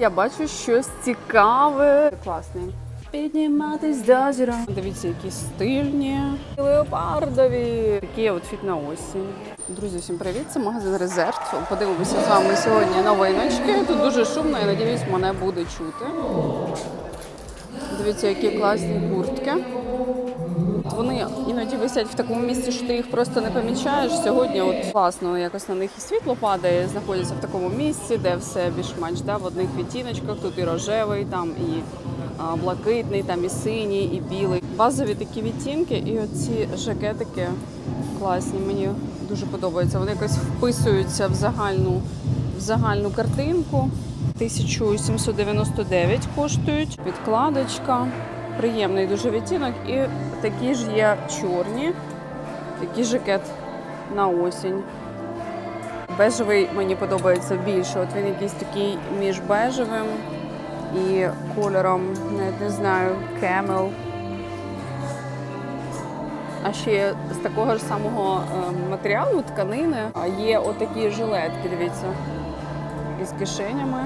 Я бачу щось цікаве. Класний. Підніматись до зіра. Дивіться, які стильні. Леопардові. Такий аутфіт на осінь. Друзі, всім привіт! Це магазин Резерв. Подивимося з вами сьогодні новиночки. Тут дуже шумно, я надіюсь, мене буде чути. Дивіться, які класні куртки. Вони іноді висять в такому місці, що ти їх просто не помічаєш. Сьогодні от класно якось на них і світло падає, знаходяться в такому місці, де все більш-менш да, в одних відтіночках. Тут і рожевий, там і блакитний, там і синій, і білий. Базові такі відтінки, і оці жакетики класні. Мені дуже подобаються. Вони якось вписуються в загальну, в загальну картинку. 1799 коштують. Підкладочка. Приємний дуже відтінок. І такі ж є чорні. Такий жакет на осінь. Бежевий мені подобається більше. От він якийсь такий між бежевим і кольором, навіть не знаю, кемел. А ще з такого ж самого е, матеріалу, тканини, є отакі жилетки, дивіться, із кишенями.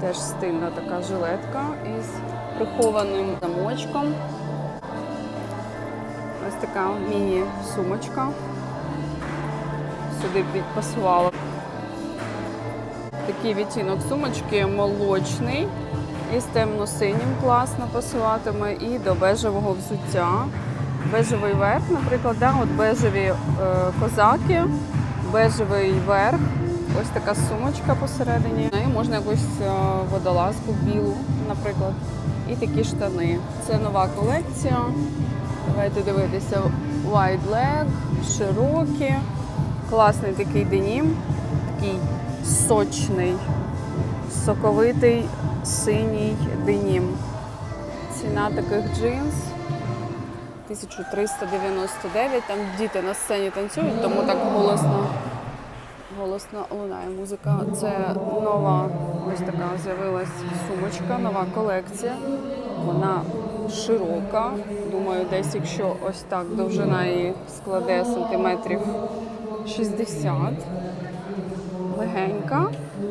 Теж стильна така жилетка із прихованим замочком. Ось така міні-сумочка. Сюди підпасувала. Такий відтінок сумочки молочний. Із темно-синім класно пасуватиме і до бежевого взуття. Бежевий верх, наприклад, да, от бежеві е, козаки, бежевий верх, ось така сумочка посередині. І можна якусь е, водолазку білу, наприклад, і такі штани. Це нова колекція. Давайте дивитися wide leg, широкі, класний такий денім, такий сочний, соковитий синій денім. Ціна таких джинс 1399. Там діти на сцені танцюють, тому так голосно, голосно лунає музика. Це нова, ось така з'явилась сумочка, нова колекція. Вона широка. Думаю, десь якщо ось так довжина її складе сантиметрів 60. Легенька.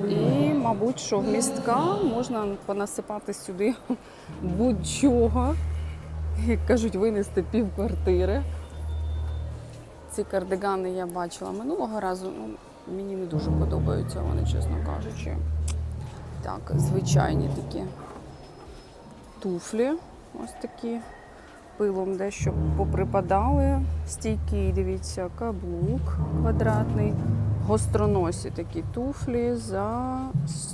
І, мабуть, що вмістка можна понасипати сюди будь-чого як кажуть, винести пів квартири. Ці кардигани я бачила минулого разу. Мені не дуже подобаються вони, чесно кажучи. Так, звичайні такі туфлі. Ось такі. Пилом дещо поприпадали. Стійкий, дивіться, каблук квадратний. Гостроносі такі туфлі за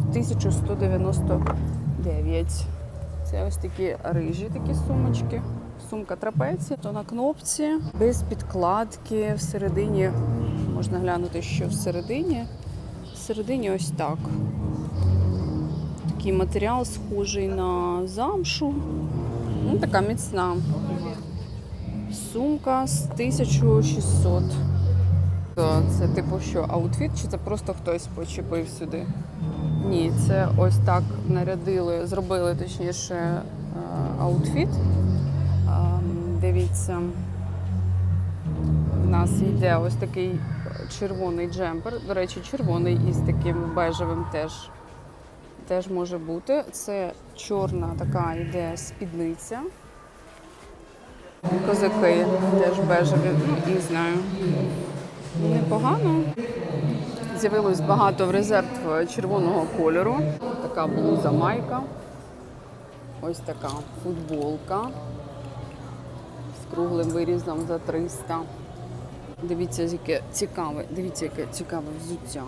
1199. Це ось такі рижі такі сумочки. Сумка трапеція, то на кнопці, без підкладки. Всередині можна глянути, що всередині. Всередині ось так. Такий матеріал схожий на замшу. Ну, така міцна. Сумка з 1600. Це типу що, аутфіт, чи це просто хтось почепив сюди? Ні, це ось так нарядили, зробили точніше е, аутфіт. Дивіться, в нас йде ось такий червоний джемпер. До речі, червоний із таким бежевим теж, теж може бути. Це чорна така йде спідниця. Козаки теж бежеві, ну і знаю. Непогано. З'явилось багато в резерв червоного кольору. Така блуза майка. Ось така футболка з круглим вирізом за 300. Дивіться, яке цікаве, дивіться, яке цікаве взуття.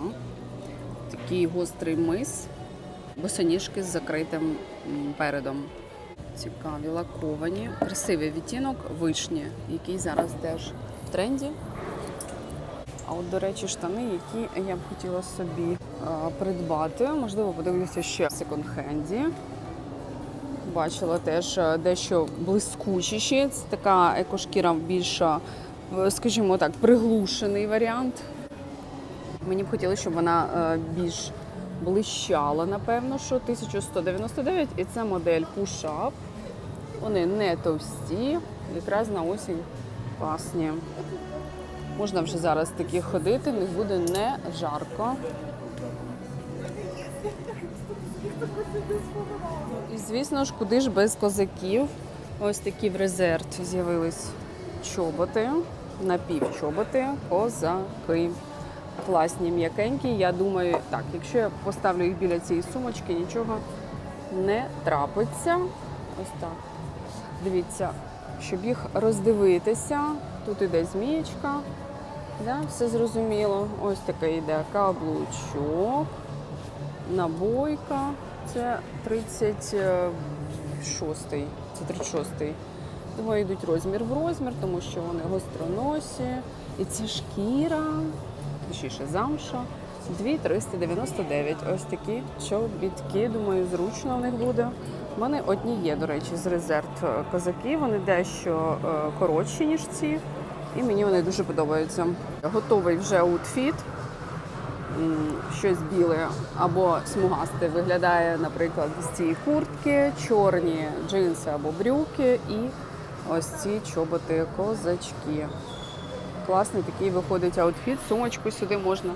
Такий гострий мис, босоніжки з закритим передом. Цікаві, лаковані. Красивий відтінок вишні, який зараз теж в тренді. А от, до речі, штани, які я б хотіла собі придбати. Можливо, подивлюся ще в секонд-хенді. Бачила теж дещо блискучіші. Це така екошкіра більша, скажімо так, приглушений варіант. Мені б хотілося, щоб вона е, більш блищала, напевно, що 1199 і це модель Push-Up. Вони не товсті, якраз на осінь класні. Можна вже зараз такі ходити, них буде не жарко. І звісно ж, куди ж без козаків. Ось такі в резерв з'явились чоботи, напівчоботи, козаки. Класні, м'якенькі. Я думаю, так, якщо я поставлю їх біля цієї сумочки, нічого не трапиться. Ось так. Дивіться, щоб їх роздивитися. Тут іде змієчка. Да, все зрозуміло. Ось таке йде каблучок, набойка. Це 36-й. Це 36-й. Думаю, йдуть розмір в розмір, тому що вони гостроносі. І це шкіра, точніше замша. 2,399. Ось такі чобітки. Думаю, зручно в них буде. У мене одні є, до речі, з резерв е, козаки. Вони дещо е, коротші, ніж ці. І мені вони дуже подобаються. Готовий вже аутфіт. Щось біле або смугасте виглядає, наприклад, з цієї куртки, чорні джинси або брюки і ось ці чоботи козачки. Класний такий виходить аутфіт. Сумочку сюди можна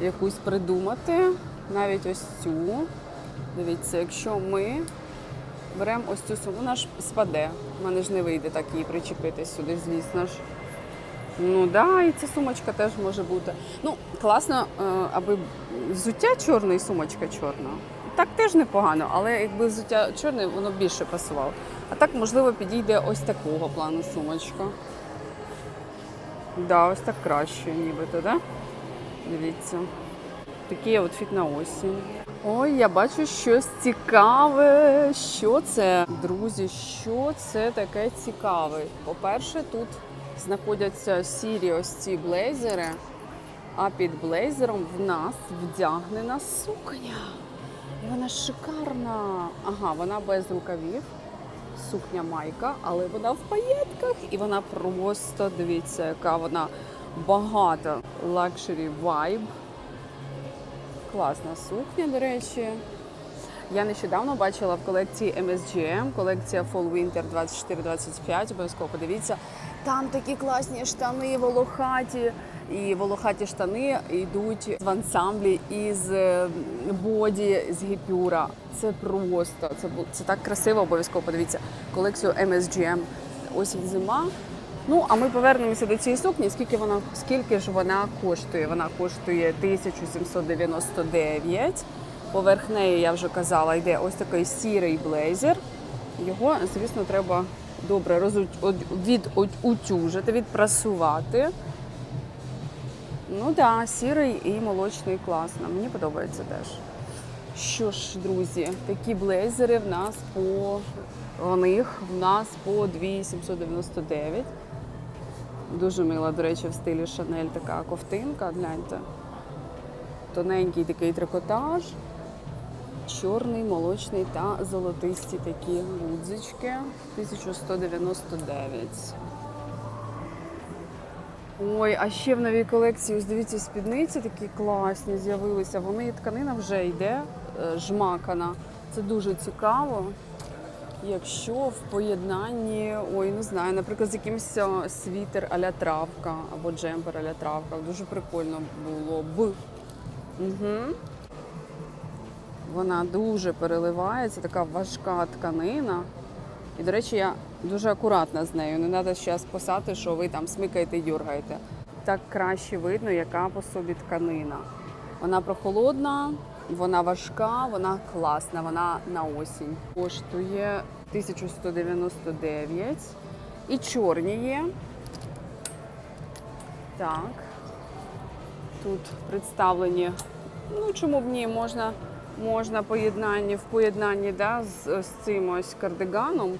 якусь придумати. Навіть ось цю. Дивіться, якщо ми беремо ось цю сумку, вона ж спаде. У мене ж не вийде так її причепити сюди, звісно ж. Ну да, і ця сумочка теж може бути. Ну, класно, е, аби взуття чорне і сумочка чорна. Так теж непогано, але якби взуття чорне, воно більше пасувало. А так, можливо, підійде ось такого плану сумочка. Да, ось так краще, нібито, да? Дивіться. Такий аутфіт на осінь. Ой, я бачу щось цікаве. Що це? Друзі, що це таке цікаве? По-перше, тут знаходяться сірі ось ці блейзери, а під блейзером в нас вдягнена сукня. І вона шикарна. Ага, вона без рукавів. Сукня майка, але вона в паєтках і вона просто дивіться, яка вона багата лакшері вайб. Класна сукня, до речі. Я нещодавно бачила в колекції MSGM, колекція Fall Winter 24-25, обов'язково подивіться. Там такі класні штани волохаті. І волохаті штани йдуть в ансамблі із е, боді з гіпюра. Це просто це це так красиво. Обов'язково подивіться колекцію MSGM. Осінь зима. Ну а ми повернемося до цієї сукні. Скільки вона скільки ж вона коштує? Вона коштує 1799. Поверх неї, я вже казала, йде ось такий сірий блейзер. Його, звісно, треба добре відутюжити, відпрасувати. Ну так, да, сірий і молочний класно. Мені подобається теж. Що ж, друзі, такі блейзери в нас по у них в нас по 2799. Дуже мила, до речі, в стилі Шанель така ковтинка, гляньте. Тоненький такий трикотаж, чорний, молочний та золотисті такі гудзички. 1199. Ой, а ще в новій колекції, ось дивіться, спідниці такі класні з'явилися. Вони тканина вже йде е, жмакана. Це дуже цікаво. Якщо в поєднанні, ой, не знаю, наприклад, з якимось е, світер а-ля травка або джемпер а-ля травка, дуже прикольно було б. Угу. Вона дуже переливається, така важка тканина. І, до речі, я дуже акуратна з нею. Не треба зараз писати, що ви там смикаєте і дергаєте. Так краще видно, яка по собі тканина. Вона прохолодна, вона важка, вона класна, вона на осінь. Коштує 1199. І чорні є. Так. Тут представлені. Ну, чому б ні, можна, можна поєднання, в поєднанні да, з, з цим ось кардиганом.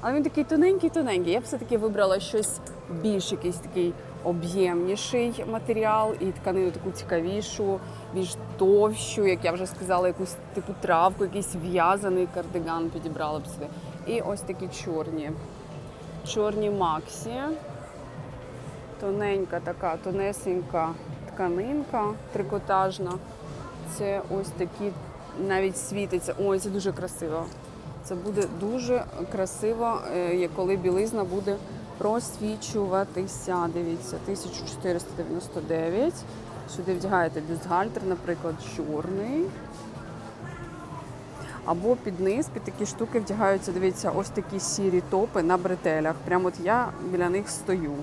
Але він такий тоненький-тоненький. Я б все-таки вибрала щось більш якийсь такий об'ємніший матеріал і тканину таку цікавішу, більш товщу, як я вже сказала, якусь типу травку, якийсь в'язаний кардиган підібрала б сюди. І ось такі чорні. Чорні максі. Тоненька така, тонесенька тканинка трикотажна. Це ось такі навіть світиться. Ой, це дуже красиво. Це буде дуже красиво, е, коли білизна буде просвічуватися. Дивіться, 1499. Сюди вдягаєте бюстгальтер, наприклад, чорний. Або під низ, під такі штуки вдягаються, дивіться, ось такі сірі топи на бретелях. Прямо от я біля них стою.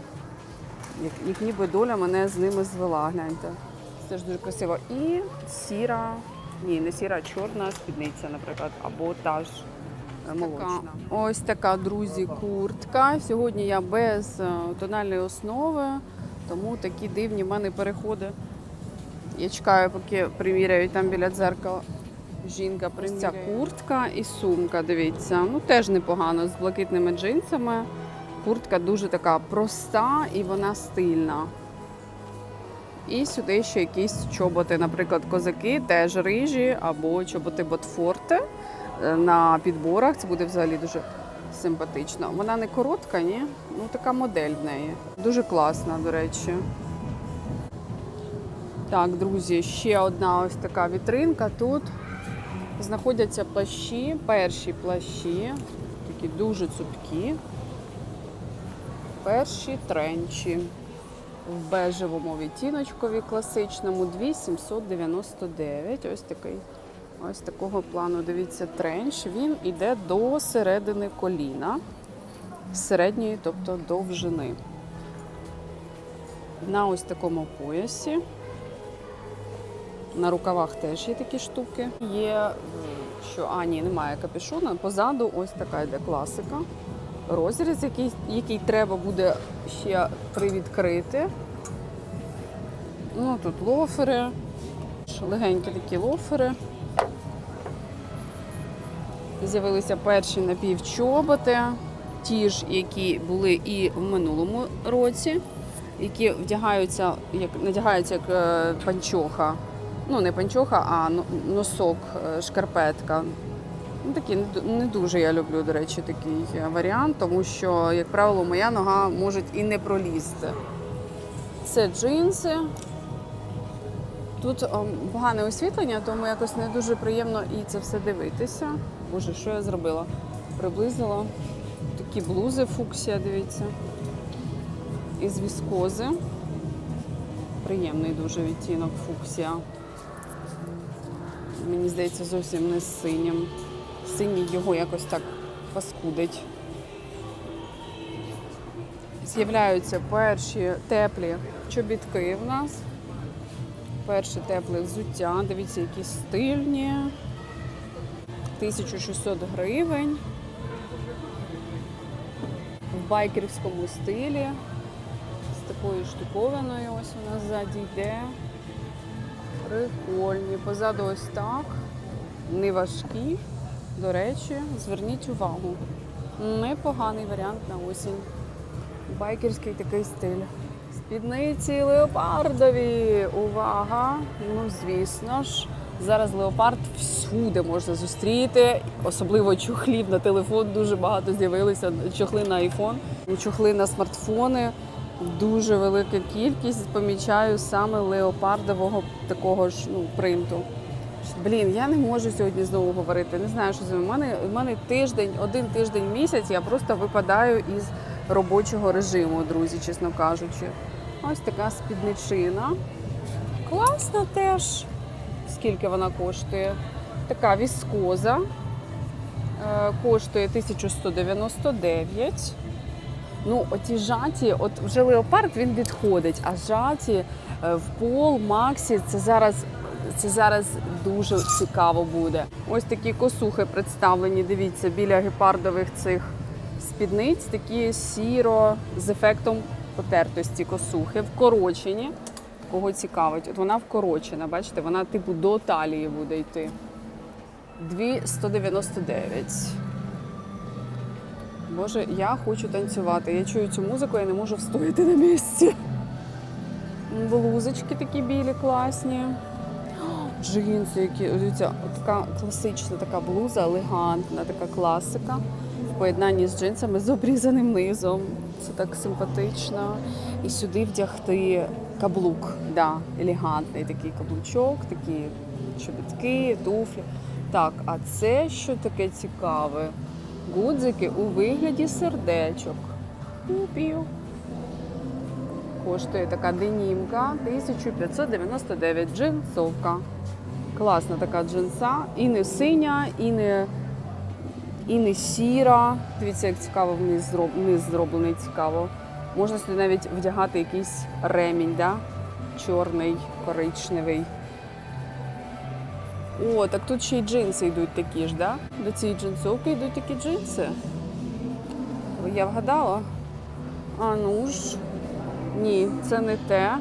Як, як ніби доля мене з ними звела, гляньте. Це ж дуже красиво. І сіра, ні, не сіра, а чорна спідниця, наприклад, або та ж е, молочна. ось така, друзі, куртка. Сьогодні я без е, тональної основи, тому такі дивні в мене переходи. Я чекаю, поки приміряють там біля дзеркала. Жінка приміряє. Ця куртка і сумка, дивіться. Ну теж непогано з блакитними джинсами. Куртка дуже така проста і вона стильна. І сюди ще якісь чоботи, наприклад, козаки, теж рижі або чоботи ботфорте е, на підборах. Це буде взагалі дуже симпатично. Вона не коротка, ні? Ну така модель в неї. Дуже класна, до речі. Так, друзі, ще одна ось така вітринка. Тут знаходяться плащі, перші плащі, такі дуже цупкі. Перші тренчі в бежевому відтіночкові класичному 2799. Ось такий. Ось такого плану, дивіться, тренч. Він іде до середини коліна, середньої, тобто довжини. На ось такому поясі. На рукавах теж є такі штуки. Є, що а, ні, немає капюшона. Позаду ось така йде класика. Розріз, який, який треба буде ще привідкрити. Ну, тут лофери, легенькі такі лофери. З'явилися перші напівчоботи, ті ж, які були і в минулому році, які вдягаються, як надягаються як е, панчоха. Ну, не панчоха, а носок, е, шкарпетка. Ну, такі не дуже я люблю, до речі, такий е, варіант, тому що, як правило, моя нога може і не пролізти. Це джинси. Тут ем, погане освітлення, тому якось не дуже приємно і це все дивитися. Боже, що я зробила? Приблизила такі блузи фуксія, дивіться. Із віскози. Приємний дуже відтінок фуксія. Мені здається, зовсім не з синім. Синій його якось так паскудить. З'являються перші теплі чобітки в нас. Перше тепле взуття. Дивіться, які стильні. 1600 гривень. В байкерському стилі. З такою штуковиною ось вона ззаді йде. Прикольні. Позаду ось так. Не важкі. До речі, зверніть увагу. Непоганий варіант на осінь. Байкерський такий стиль. Спідниці леопардові. Увага! Ну, звісно ж. Зараз леопард всюди можна зустріти, особливо чохлів на телефон. Дуже багато з'явилося. Чохли на айфон, чохли на смартфони. Дуже велика кількість помічаю саме леопардового такого ж ну, принту. Блін, я не можу сьогодні знову говорити. Не знаю, що з У мене у мене тиждень, один тиждень місяць. Я просто випадаю із робочого режиму, друзі, чесно кажучи. Ось така спідничина. Класна теж. Скільки вона коштує? Така віскоза. Е, коштує 1199. Ну, оті жаті, от вже леопард він відходить, а жаті е, в пол, Максі, це зараз, це зараз дуже цікаво буде. Ось такі косухи представлені, дивіться, біля гепардових цих спідниць, такі сіро з ефектом потертості косухи, вкорочені. Кого цікавить, от вона вкорочена, бачите, вона типу до талії буде йти. 2,199. Боже, я хочу танцювати. Я чую цю музику, я не можу встояти на місці. Блузочки такі білі, класні. Джинси, які дивіться, така класична така блуза, елегантна, така класика. В поєднанні з джинсами з обрізаним низом. Це так симпатично. І сюди вдягти каблук. Да, елегантний такий каблучок, такі чобітки, туфлі. Так, а це що таке цікаве? Гудзики у вигляді сердечок. Пів-пів. Коштує така денімка 1599 джинсовка. Класна така джинса. І не синя, і не, і не сіра. Дивіться, як цікаво вниз, зроб, зроблений цікаво. Можна сюди навіть вдягати якийсь ремінь, да? чорний, коричневий. О, так тут ще й джинси йдуть такі ж, да? До цієї джинсовки йдуть такі джинси. Я вгадала? А ну ж. Ні, це не те.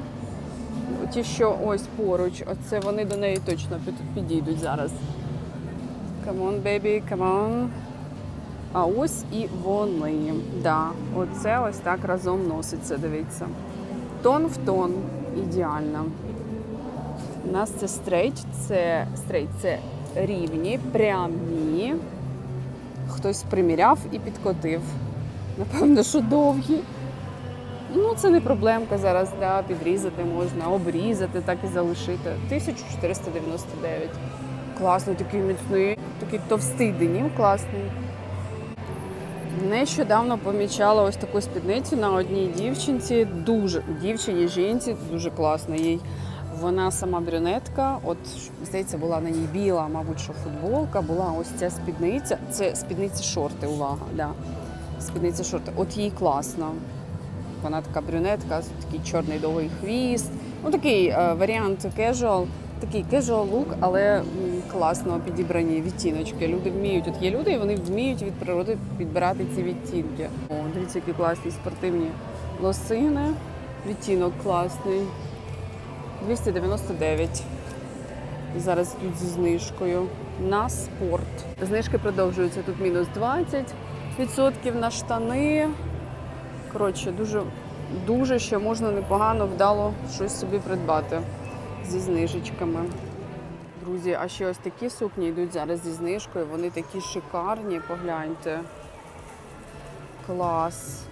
Ті, що ось поруч, оце вони до неї точно підійдуть зараз. Come on, baby, come on. А ось і вони. Да, оце ось так разом носиться, дивіться. Тон в тон. Ідеально. У нас це стрейт, це стрейт, це рівні, прямі. Хтось приміряв і підкотив. Напевно, що довгі. Ну, це не проблемка зараз, да, підрізати можна, обрізати, так і залишити. 1499. Класний, такий міцний, такий товстий денім, класний. Нещодавно помічала ось таку спідницю на одній дівчинці. Дуже дівчині, жінці, дуже класно їй. Вона сама брюнетка. От здається, була на ній біла, мабуть, що футболка. Була ось ця спідниця. Це спідниці шорти, увага. Да. Спідниці шорти. От їй класно. Вона така брюнетка, такий чорний довгий хвіст. Ну такий е, варіант casual, такий casual лук, але класно підібрані відтіночки. Люди вміють. От є люди, і вони вміють від природи підбирати ці відтінки. О, дивіться, які класні спортивні лосини. Відтінок класний. 299. Зараз тут зі знижкою на спорт. Знижки продовжуються. Тут мінус 20% на штани. Коротше, дуже, дуже ще можна непогано вдало щось собі придбати зі знижечками. Друзі, а ще ось такі сукні йдуть зараз зі знижкою. Вони такі шикарні, погляньте. Клас.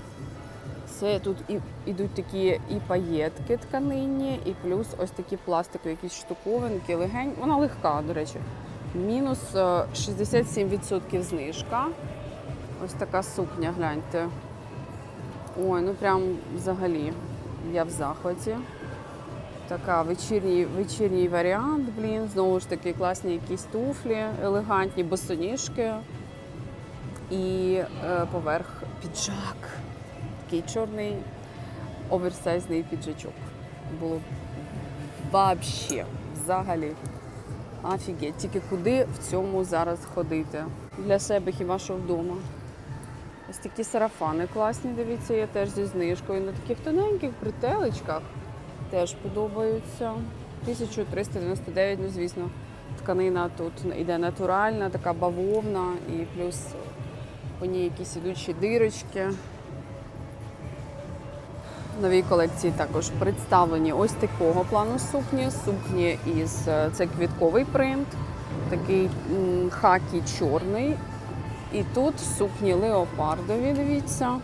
Це тут і ідуть такі і паєтки тканинні, і плюс ось такі пластикові якісь штуковинки, легень. Вона легка, до речі. Мінус е, 67% знижка. Ось така сукня, гляньте. Ой, ну прям взагалі я в захваті. Така вечірній, вечірній варіант, блін. Знову ж таки, класні якісь туфлі, елегантні босоніжки. І е, поверх піджак. Такий чорний оверсайзний піджачок. Було вообще, взагалі. Офігеть, тільки куди в цьому зараз ходити? Для себе хіба що вдома. Ось такі сарафани класні, дивіться, є теж зі знижкою. На таких тоненьких бретелечках теж подобаються. 1399, ну звісно, тканина тут йде натуральна, така бавовна, і плюс по ній якісь ще дирочки. В новій колекції також представлені ось такого плану сукні. Сукні із е, це квітковий принт, такий хакі чорний. І тут сукні леопардові, дивіться.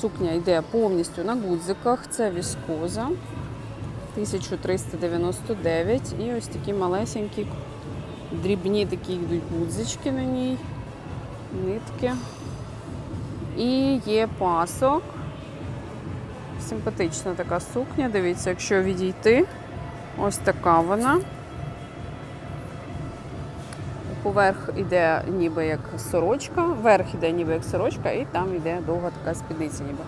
Сукня йде повністю на гудзиках, це віскоза. 1399. І ось такі малесенькі, дрібні такі йдуть гудзички на ній, нитки. І є пасок. Симпатична така сукня. Дивіться, якщо відійти, ось така вона. Поверх іде ніби як сорочка, верх іде ніби як сорочка, і там йде довга така спідниця ніби.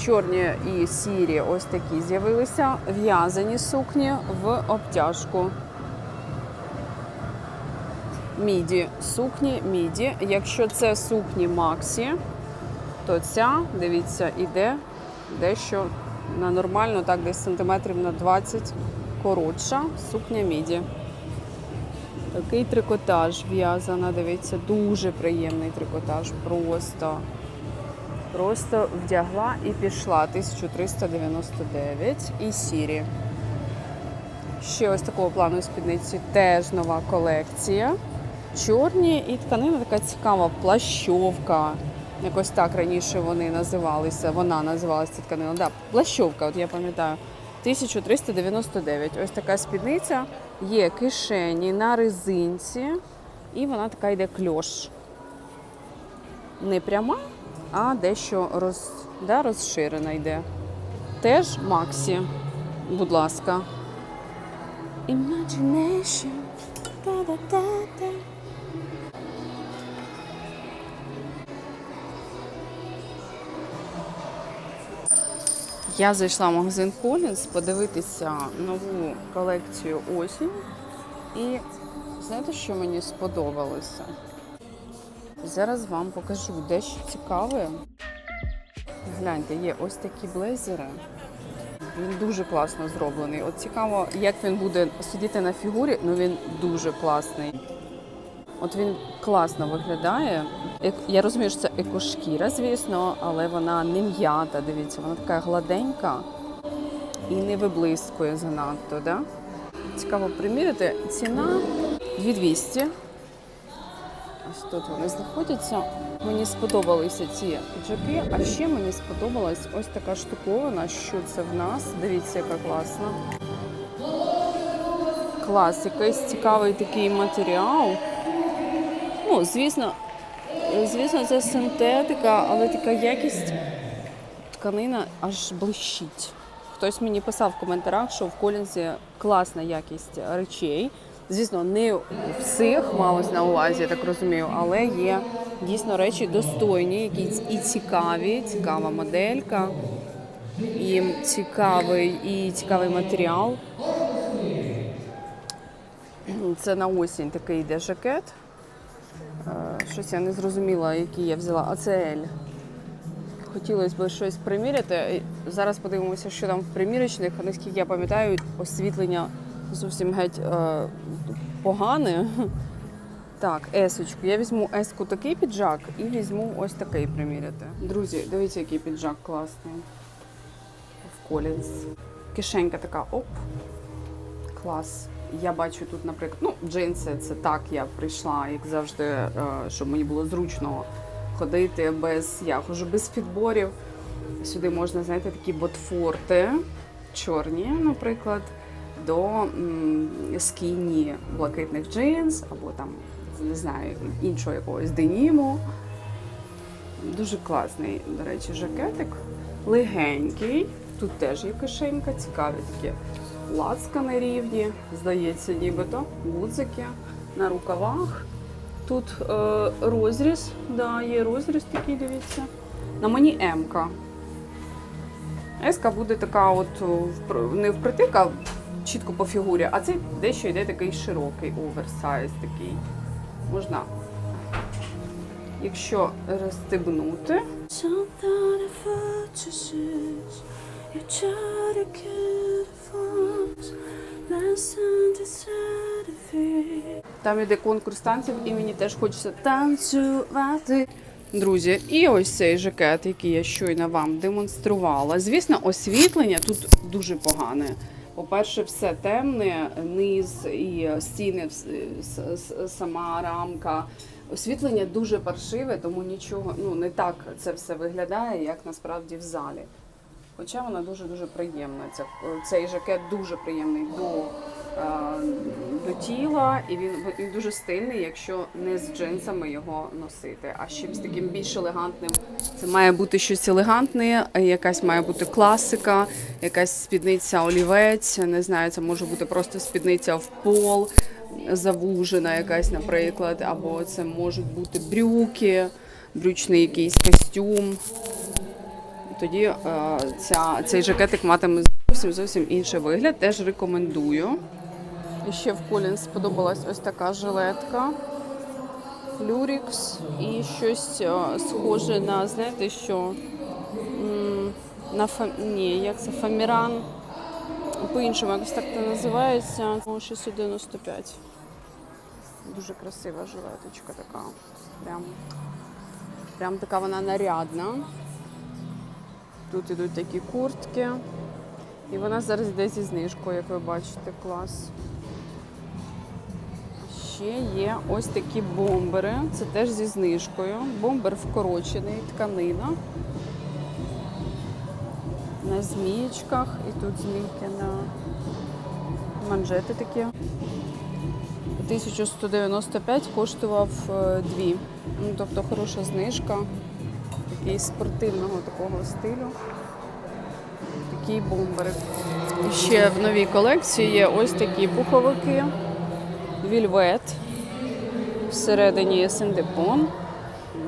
Чорні і сірі ось такі з'явилися, в'язані сукні в обтяжку. Міді, сукні міді. Якщо це сукні Максі, то ця, дивіться, іде дещо на нормально, так десь сантиметрів на 20 коротша сукня міді. Такий трикотаж в'язана, дивіться, дуже приємний трикотаж. Просто. Просто вдягла і пішла 1399 і сірі. Ще ось такого плану спідниці теж нова колекція. Чорні і тканина така цікава, плащовка. Якось так раніше вони називалися. Вона називалася ця тканина. Да, плащовка, от я пам'ятаю. 1399. Ось така спідниця. Є кишені на резинці, і вона така йде кльош. Не пряма, а дещо роз, да, розширена йде. Теж Максі, будь ласка. imagination. Da-da-da-da. Я зайшла в магазин Collins подивитися нову колекцію осінь. І знаєте, що мені сподобалося? Зараз вам покажу дещо цікаве. Гляньте, є ось такі блейзери. Він дуже класно зроблений. От цікаво, як він буде сидіти на фігурі, ну він дуже класний. От він класно виглядає. Я розумію, що це екошкіра, звісно, але вона не м'ята. Дивіться, вона така гладенька і не виблискує занадто. Да? Цікаво приміряти. Ціна 2200. Ось тут вони знаходяться. Мені сподобалися ці піджаки, а ще мені сподобалась ось така штуковина, що це в нас. Дивіться, яка класна. Клас, якийсь цікавий такий матеріал. Ну, звісно, звісно, це синтетика, але така якість тканина аж блищить. Хтось мені писав в коментарях, що в Колінзі класна якість речей. Звісно, не у всіх малось на увазі, я так розумію, але є дійсно речі достойні, які і цікаві, цікава моделька, і цікавий, і цікавий матеріал. Це на осінь такий йде жакет. Е, Щось я не зрозуміла, який я взяла. А це L. Хотілося б щось приміряти. Зараз подивимося, що там в примірочних. Наскільки я пам'ятаю, освітлення зовсім геть е, погане. Так, есочку. Я візьму еску такий піджак і візьму ось такий приміряти. Друзі, дивіться, який піджак класний. В Collins. Кишенька така оп. Клас. Я бачу тут, наприклад, ну, джинси це так, я прийшла, як завжди, е, щоб мені було зручно ходити без. Я ходжу без підборів. Сюди можна, знаєте, такі ботфорти чорні, наприклад, до скіні блакитних джинс або там, не знаю, іншого якогось деніму. Дуже класний, до речі, жакетик. Легенький. Тут теж є кишенька, цікаві такі лацкани рівні, здається, нібито, гудзики на рукавах. Тут е, розріз, да, є розріз такий, дивіться. На мені М-ка. Еска буде така, от не впритик, а чітко по фігурі, а це дещо йде такий широкий оверсайз такий. Можна, якщо розстебнути. You try to get a Там іде конкурс танців, і мені теж хочеться танцювати. Друзі, і ось цей жакет, який я щойно вам демонструвала. Звісно, освітлення тут дуже погане. По-перше, все темне, низ і стіни, сама рамка. Освітлення дуже паршиве, тому нічого ну не так це все виглядає, як насправді в залі. Хоча вона дуже дуже приємна. Ця, цей жакет дуже приємний до, е, до тіла, і він, він дуже стильний, якщо не з джинсами його носити. А з чимось таким більш елегантним. Це має бути щось елегантне, якась має бути класика, якась спідниця олівець. Не знаю, це може бути просто спідниця в пол, завужена якась, наприклад, або це можуть бути брюки, брючний якийсь костюм тоді е, ця, цей жакетик матиме зовсім зовсім інший вигляд. Теж рекомендую. І ще в Колін сподобалась ось така жилетка. Люрікс і щось е, схоже на, знаєте, що на фа... Ні, як це Фаміран. По-іншому якось так це називається. 695. Дуже красива жилеточка така. Прям, прям така вона нарядна. Тут ідуть такі куртки. І вона зараз йде зі знижкою, як ви бачите, клас. Ще є ось такі бомбери. Це теж зі знижкою. Бомбер вкорочений, тканина. На змієчках. І тут змійки на манжети такі. 1195 коштував е, дві. Ну, тобто хороша знижка такий спортивного такого стилю. такий бомберик. І Ще в новій колекції є ось такі пуховики. Вільвет. Всередині є синдепон.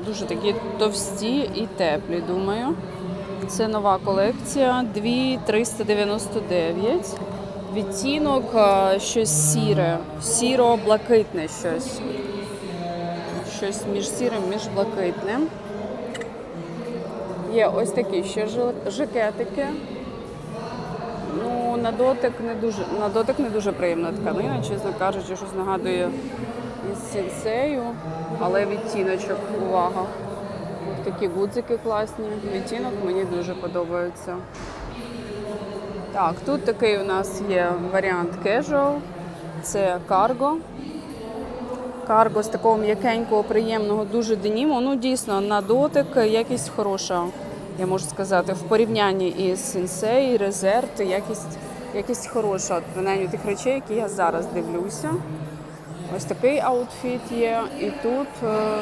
Дуже такі товсті і теплі, думаю. Це нова колекція 2,399. Відтінок щось сіре, сіро-блакитне щось. Щось між сірим, між блакитним. Є ось такі ще жакетики. Ну, на дотик не дуже, на дотик не дуже приємна тканина, чесно кажучи, щось нагадує із сенсею, але відтіночок, увага. Такі гудзики класні. Відтінок мені дуже подобається. Так, тут такий у нас є варіант casual. Це карго. Карго з такого м'якенького, приємного, дуже деніму. Ну, дійсно, на дотик якість хороша, я можу сказати, в порівнянні із Sensei, Резерт, якість, якість хороша, от, принаймні тих речей, які я зараз дивлюся. Ось такий аутфіт є. І тут е,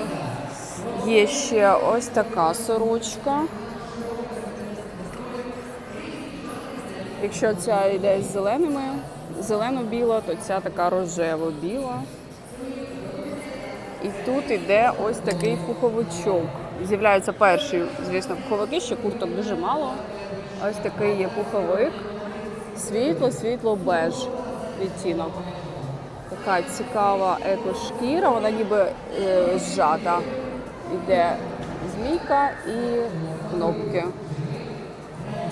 є ще ось така сорочка. Якщо ця йде з зеленими, зелено-біла, то ця така рожево-біла. І тут іде ось такий пуховичок. З'являються перші, звісно, пуховики, ще курток дуже мало. Ось такий є пуховик. Світло, світло беж відтінок. Така цікава екошкіра, вона ніби е, зжата. Іде змійка і кнопки.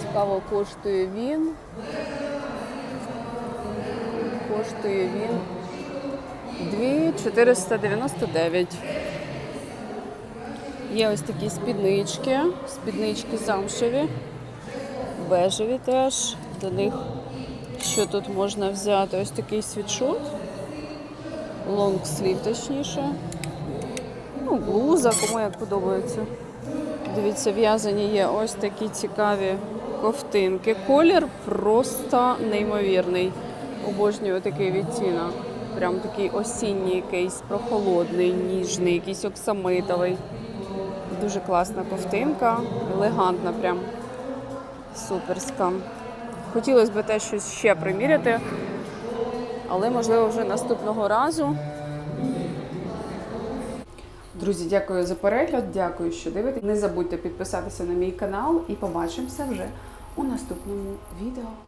Цікаво коштує він. Коштує він 2499. Є ось такі спіднички, спіднички замшеві, бежеві теж. До них що тут можна взяти? Ось такий світшот, лонгслів точніше. Ну, блуза, кому як подобається. Дивіться, в'язані є ось такі цікаві ковтинки. Колір просто неймовірний. Обожнюю такий відтінок. Прям такий осінній якийсь, прохолодний, ніжний, якийсь оксамитовий. Дуже класна ковтинка, елегантна, прям суперська. Хотілося б те щось ще приміряти, але можливо вже наступного разу. Друзі, дякую за перегляд, дякую, що дивитесь. Не забудьте підписатися на мій канал і побачимося вже у наступному відео.